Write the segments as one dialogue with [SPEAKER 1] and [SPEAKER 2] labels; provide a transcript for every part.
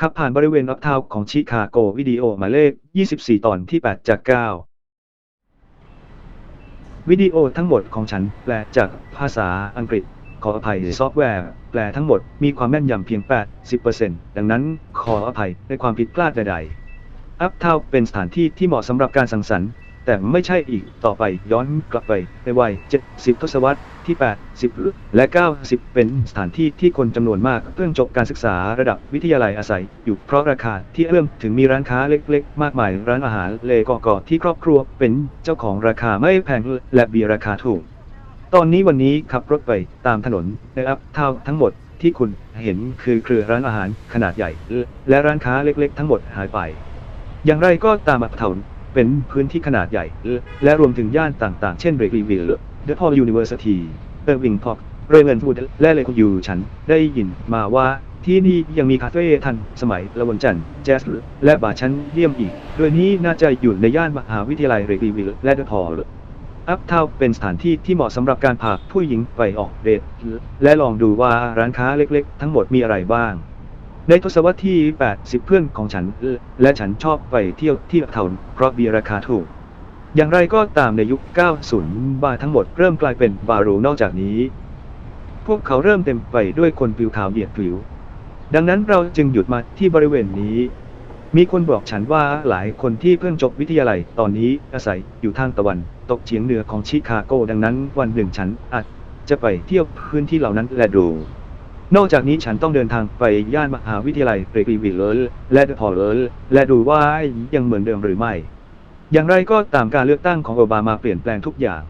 [SPEAKER 1] ขับผ่านบริเวณอัพทาวของชิคาโกวิดีโอหมายเลข 24 ตอนที่ 8 จาก 9 วิดีโอทั้งหมดของฉันแปลจากภาษาอังกฤษ ขออภัยซอฟต์แวร์ แปลทั้งหมดมีความแม่นยำเพียง 80%ดังนั้นขออภัยในความผิดพลาดใดๆอัพทาวเป็นสถานที่ที่เหมาะสำหรับการสังสรรค์ แต่ไม่ใช่อีกต่อไปย้อนกลับไปในวัย 70 ทศวรรษที่ 80 และ 90 เป็นสถานที่ที่คนจำนวนมากเพิ่งจบการศึกษาระดับวิทยาลัยอาศัย อยู่เพราะราคาที่เอื้อมถึงมีร้านค้าเล็กๆ มากมายร้านอาหารเลกอกอที่ครอบครัวเป็นเจ้าของราคาไม่แพงและมีราคาถูก ตอนนี้วันนี้ขับรถไปตามถนนในอัพทาวทั้งหมดที่คุณเห็นคือเครือร้านอาหารขนาดใหญ่ และร้านค้าเล็กๆ ทั้งหมดหายไป อย่างไรก็ตามอัพทาวน์ เป็นพื้นที่ขนาดใหญ่ และรวมถึงย่านต่างๆ เช่นเบรกลีวิลเดอะพอลยูนิเวอร์ซิตี้เออร์วิงพอกเรเวนฟูดและเลคยูฉันได้ยินมาว่าที่นี่ยังมีคาเฟ่ทันสมัยละวันจันทร์แจ๊สและบาร์ชั้นเยี่ยมอีก โดยนี้น่าจะอยู่ในย่านมหาวิทยาลัยเรกลีวิลและเดอะพอลอัพเทาเป็นสถานที่ที่เหมาะสำหรับการพาผู้หญิงไปออกเดทและลองดูว่าร้านค้าเล็กๆ ทั้งหมดมีอะไรบ้าง ในทศวรรษที่ 80 เพื่อนของฉัน และฉันชอบไปเที่ยวที่อัพทาวน์เพราะมีราคาถูก อย่างไรก็ตามในยุค 90 บาร์ทั้งหมดเริ่มกลายเป็นบาร์รูนอกจากนี้ พวกเขาเริ่มเต็มไปด้วยคนผิวขาวเหยียดผิว ดังนั้นเราจึงหยุดมาที่บริเวณนี้ มีคนบอกฉันว่าหลายคนที่เพิ่งจบวิทยาลัยตอนนี้อาศัยอยู่ทางตะวันตกเฉียงเหนือของชิคาโก ดังนั้นวันหนึ่งฉันอาจจะไปเที่ยวพื้นที่เหล่านั้นและดู นอกจากนี้ฉันต้องเดินทางไปย่านมหาวิทยาลัยเรกลีวิลเลอร์และเดอะพอลเลอร์และดูว่ายังเหมือนเดิมหรือไม่ อย่างไรก็ตามการเลือกตั้งของโอบามาเปลี่ยนแปลงทุกอย่าง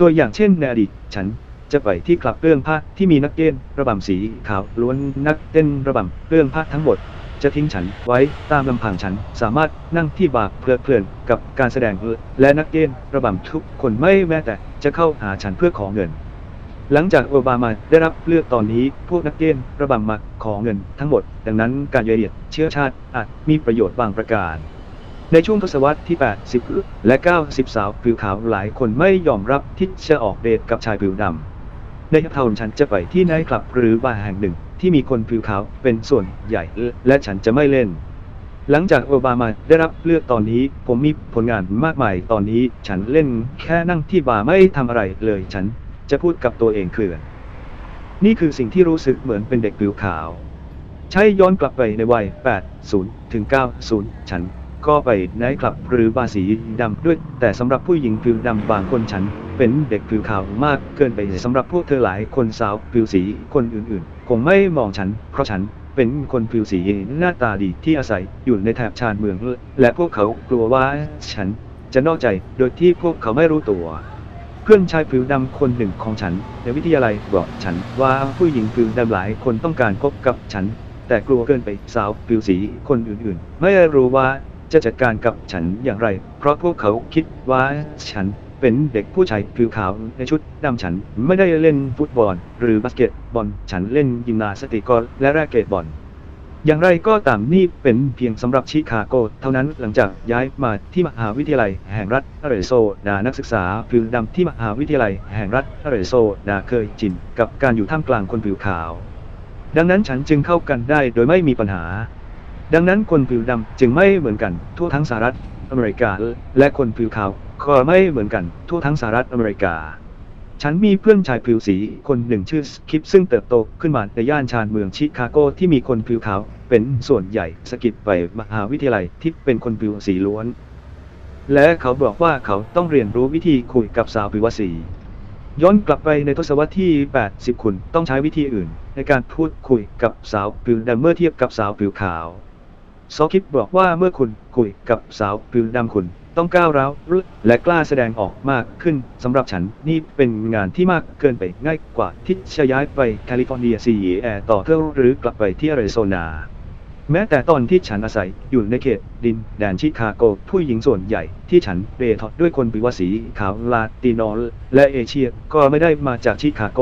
[SPEAKER 1] ตัวอย่างเช่นในอดีตฉันจะไปที่คลับเรื่องผ้าที่มีนักเต้นระบำสีขาวล้วนนักเต้นระบำเรื่องผ้าทั้งหมด จะทิ้งฉันไว้ตามลำพังฉันสามารถนั่งที่บาร์เพลิดเพลินกับการแสดงและนักเต้นระบำทุกคนไม่แม้แต่จะเข้าหาฉันเพื่อขอเงิน หลังจากโอบามาได้รับเลือกตอนนี้พวกนักเต้นระบำมาขอเงินทั้งหมด ดังนั้นการเยียดเชื้อชาติอาจมีประโยชน์บางประการ ในช่วงทศวรรษที่ 80 และ 90 สาวผิวขาวหลายคนไม่ยอมรับที่จะออกเดทกับชายผิวดำในท่าฉันจะไปที่ไนท์คลับหรือบาร์แห่งหนึ่งที่มีคนผิวขาวเป็นส่วนใหญ่ และฉันจะไม่เล่น หลังจากโอบามาได้รับเลือกตอนนี้ ผมมีผลงานมากมายตอนนี้ ฉันเล่นแค่นั่งที่บาร์ไม่ทำอะไรเลยฉัน จะพูดกับตัวเองคือ นี่คือสิ่งที่รู้สึกเหมือนเป็นเด็กผิวขาว ใช้ย้อนกลับไปในวัย 80 ถึง 90 ฉันก็ไปไนท์คลับหรือบาร์สีดำด้วย แต่สำหรับผู้หญิงผิวดำบางคนฉัน เป็นเด็กผิวขาวมากเกินไปสำหรับพวกเธอหลายคนสาวผิวสีคนอื่นๆ คงไม่มองฉัน เพราะฉันเป็นคนผิวสีหน้าตาดีที่อาศัยอยู่ในแถบชานเมือง และพวกเขากลัวว่าฉันจะนอกใจโดยที่พวกเขาไม่รู้ตัว เพื่อนชายผิวดำคนหนึ่งของฉันในวิทยาลัยบอกฉันว่าผู้หญิงผิวดำหลายคนต้องการพบกับฉัน แต่กลัวเกินไปสาวผิวสีคนอื่นๆ ไม่รู้ว่าจะจัดการกับฉันอย่างไร เพราะพวกเขาคิดว่าฉันเป็นเด็กผู้ชายผิวขาวในชุดดำฉันไม่ได้เล่นฟุตบอล หรือบาสเกตบอล ฉันเล่นยิมนาสติกและแรกเกตบอล อย่างไรก็ตามนี่เป็นเพียงสำหรับชิคาโก เท่านั้นหลังจากย้ายมาที่มหาวิทยาลัยแห่งรัฐอาริโซนานักศึกษาผิวดำที่มหาวิทยาลัยแห่งรัฐอาริโซนาเคยชินกับการอยู่ท่ามกลางคนผิวขาว ดังนั้นฉันจึงเข้ากันได้โดยไม่มีปัญหา ดังนั้นคนผิวดำจึงไม่เหมือนกันทั่วทั้งสหรัฐอเมริกา และคนผิวขาวก็ไม่เหมือนกันทั่วทั้งสหรัฐอเมริกา ฉันมีเพื่อนชายผิวสีคนหนึ่งชื่อสคิปซึ่งเติบโตขึ้นมาในย่านชานเมืองชิคาโกที่มีคนผิวขาว เป็นส่วนใหญ่สกิปไปมหาวิทยาลัยที่เป็นคนผิวสีล้วน และเขาบอกว่าเขาต้องเรียนรู้วิธีคุยกับสาวผิวสี ย้อนกลับไปในทศวรรษที่ 80 คุณต้องใช้วิธีอื่น ในการพูดคุยกับสาวผิวดำเมื่อเทียบกับสาวผิวขาว ซอคิปบอกว่าเมื่อคุณคุยกับสาวผิวดำคุณต้องก้าวร้าวและกล้าแสดงออกมากขึ้นสำหรับฉันนี่เป็นงานที่มากเกินไปง่ายกว่าที่จะย้ายไปแคลิฟอร์เนียซีแอร์ต่อเที่ยวหรือกลับไปที่อาริโซนา แม้แต่ตอนที่ฉันอาศัยอยู่ในเขตดินแดนชิคาโก ผู้หญิงส่วนใหญ่ที่ฉันเรทอดด้วยคนผิวสีขาวลาติโนและเอเชียก็ไม่ได้มาจากชิคาโก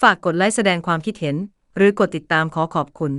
[SPEAKER 2] ฝากกดไลค์แสดงความคิดเห็น หรือกดติดตามขอขอบคุณ